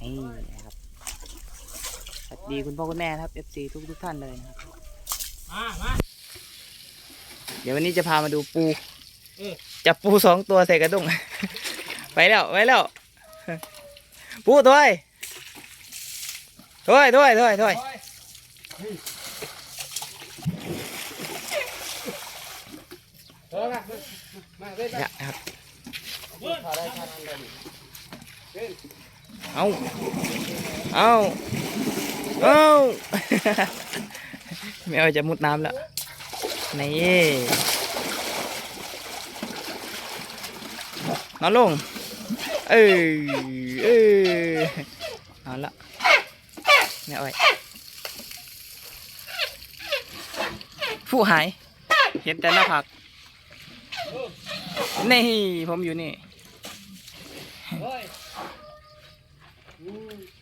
สวัสดีคุณพ่อคุณแม่นะครับ FC ทุกทุกๆท่านเลยนะครับมามาเดี๋ยววันนี้จะพามาดูปูเออจับปูสองตัวใส่กระด้งไปแล้วไปแล้ว ปูถอยถอยถอยถอยถอยเออมามาเว้ยเนี่ยนะครับ เอาเอาเอาไม่เอาจะมุดน้ำแล้ว นี่นอนลง เออเออเอาละไม่เอาผู้หาย เห็นแต่หน้าผากนี่ ผมอยู่นี่ เฮ้ยอ